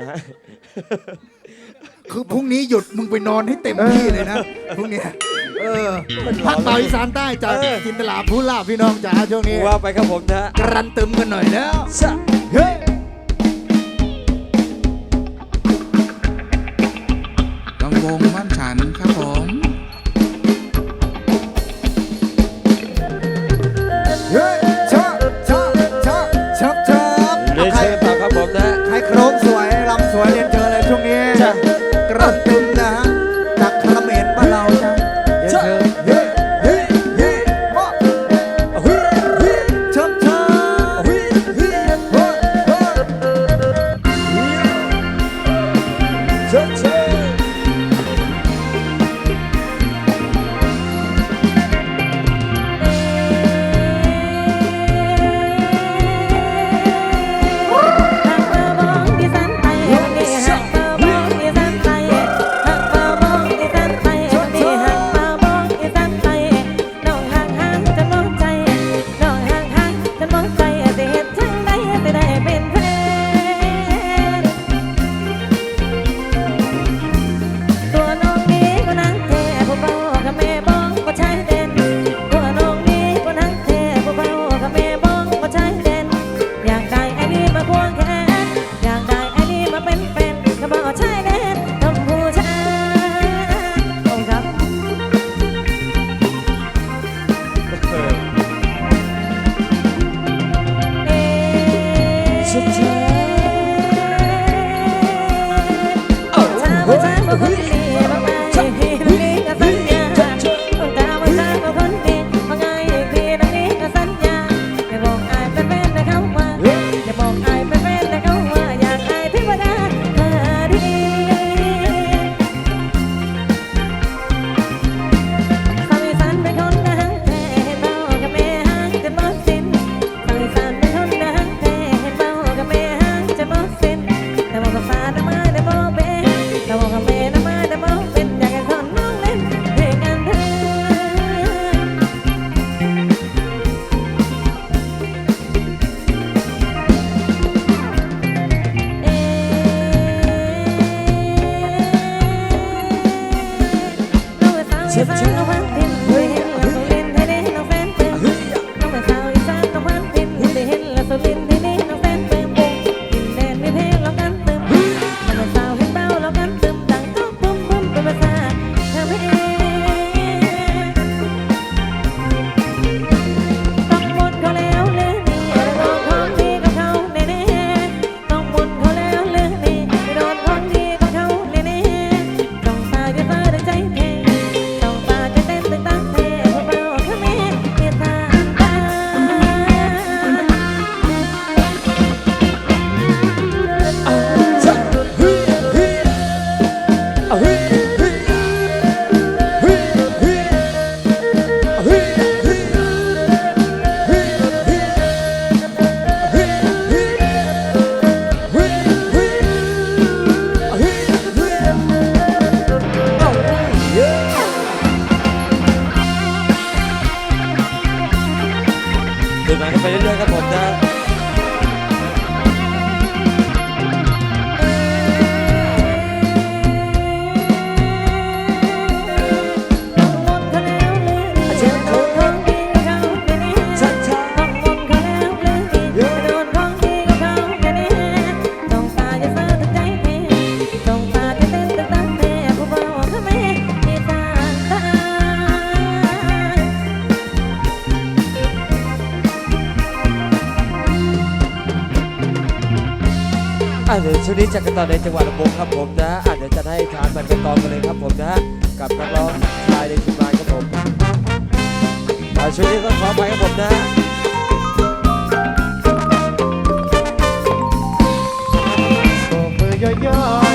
นะคือพรุ่งนี้หยุดมึงไปนอนให้เต็มที่เลยนะพรุ่งเนี้ยเออภาคต้อีสานใต้จากจินตลาภูลาพี่น้องจ๋าช่วงนี้ว่าไปครับผมนะฮกรันตึมกันหน่อยแล้ว ชะเฮ้ย ลำวงบ้านฉันครับ Cross นี้จากกันต่อในจังหวัดลำพูนครับผมนะอาจเดี๋ยวจะให้ทานมันไปตองกันเลยครับผมนะกับนักร้องชายในทีมงานครับผมช่วงนี้ก็ขอไปครับผมนะโบกมยยย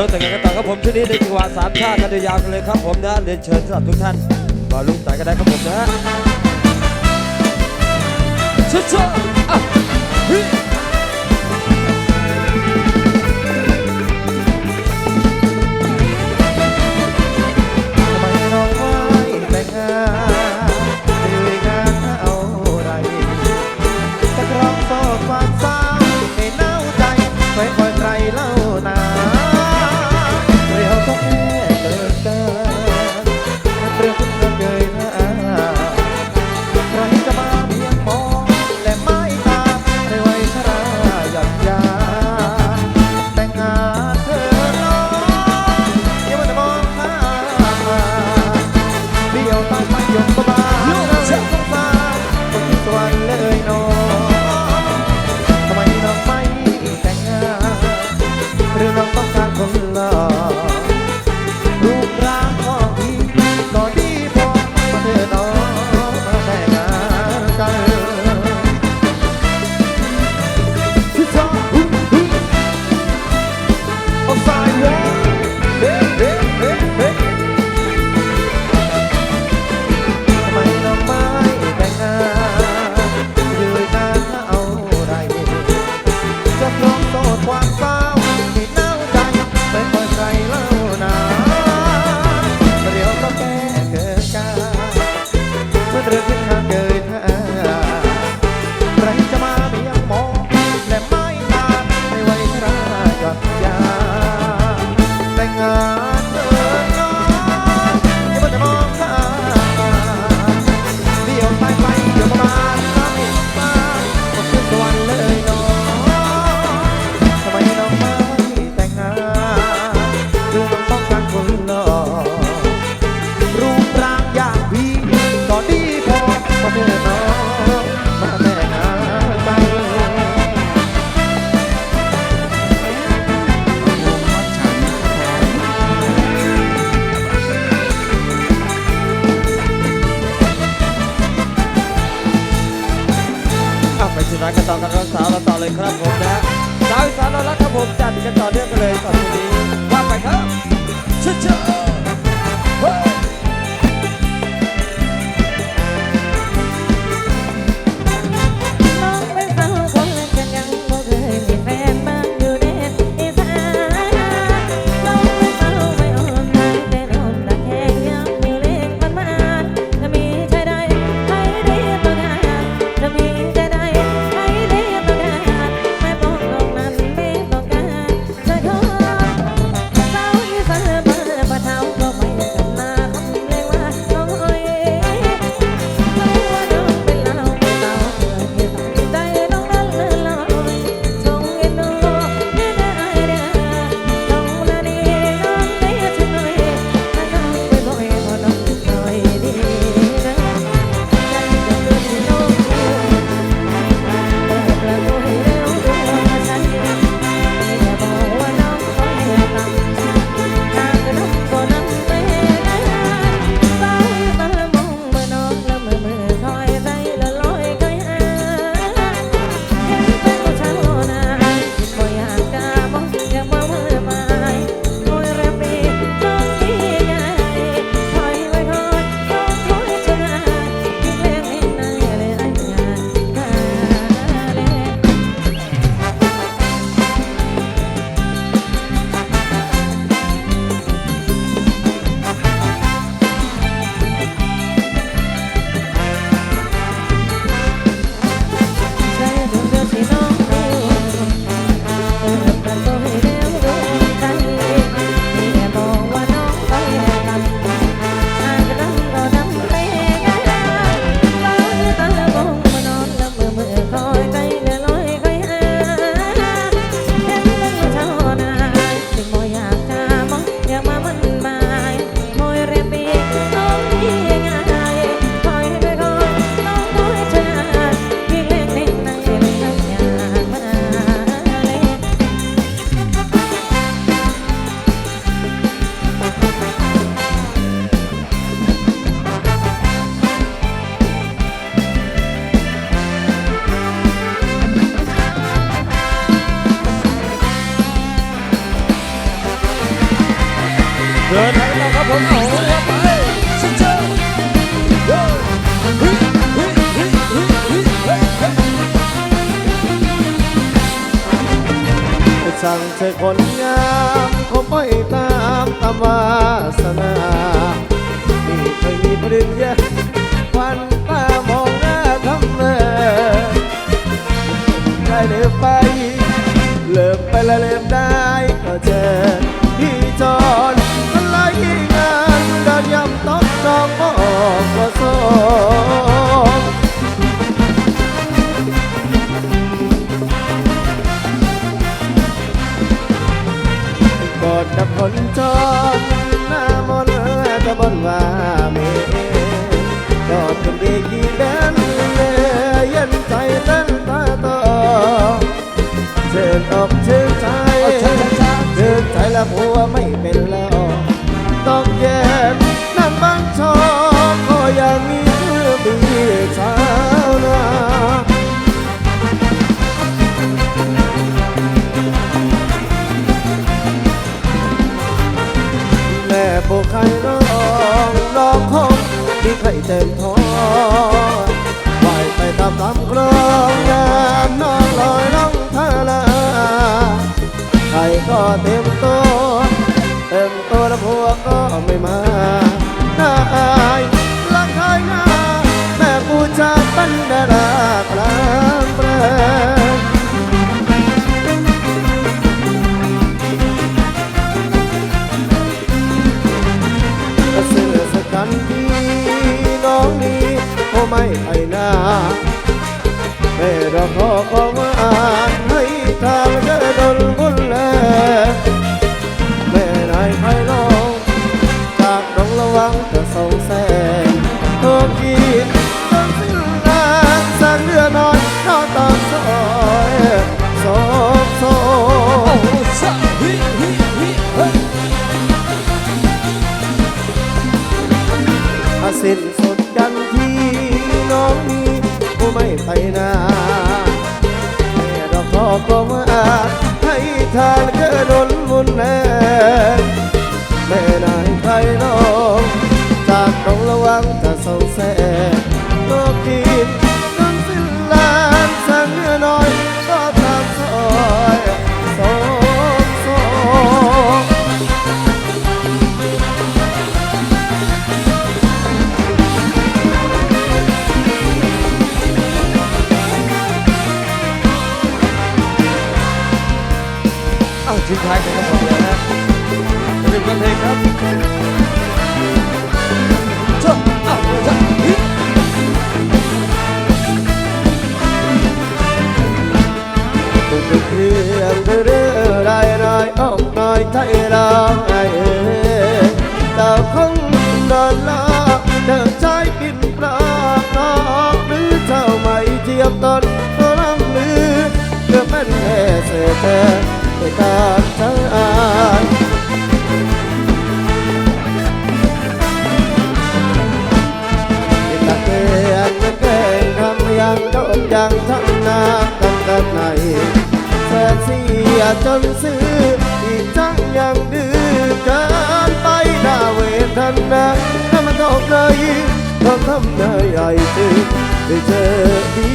นกแต่งงานกันต่อครับผมที่นี่ในจังหวะสามชาติกันยาวกันเลยครับผมนะเรียนเชิญสำหรับทุกท่านมาลุ้นแต่กันได้ครับผมนะฮะชุดๆ รักกันต่อกัน้สาวเราต่อเลยครับผมนะสาวอีสานเรารักครับผมจัดกันต่อเนื่องกันเลยตอนนี้ว่าไปครับเชิญ สั่งเธอคนงามคบอ้อตามธรรมศาสนานี่เคยมีปริญญาควันตามองหน้าทำเนได้เลิกไป เลิกไปและเลิกได้ก็เจอที่จอน อ เศษแต่ในการใช้อายตะเกียงตะเกงทำยังโดนยังทำนากันกันไหนแสนเสียจนซื้ออีกจังยังดื้อเกินไปหน้าเวทนาถ้ามันตกเลยต้องทำได้ใหญ่จึงได้เจอดี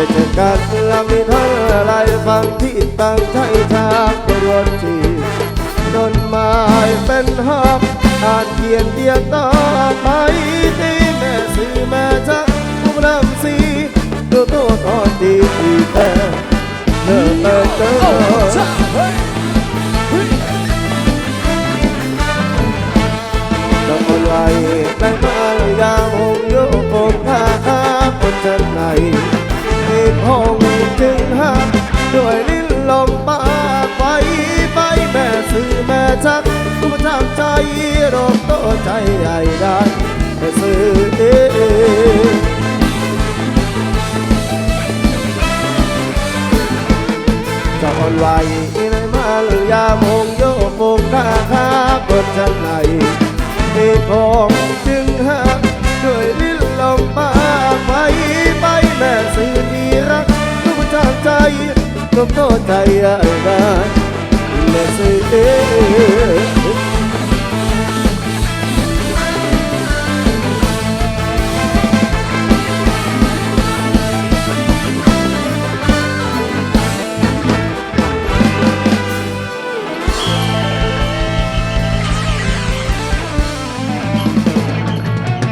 ได้จอกันและมีเท่าไรฟังที่ตั้งใจทางไปรวนทีต้นไม้เป็นหักอ่านเขียนเดียงต่อไปที่แม่ซื้อแม่จักผู้นำสีดูตัวตอนดีที่แต่เดินเดินเดิน ซื้อแม่จักกูมาจากใจรอบโตใจใหญ่ได้แม่ซื้อเองจะอ่อนไหวในมาลยามงโยกโมงท่าข้าบนจันไหนเหตุผงจึงหักด้วยลิ้นลมปากไปไปแม่สื่อที่รักทุกจากใจทุกโทษใจได้แม่สื่ say, hey.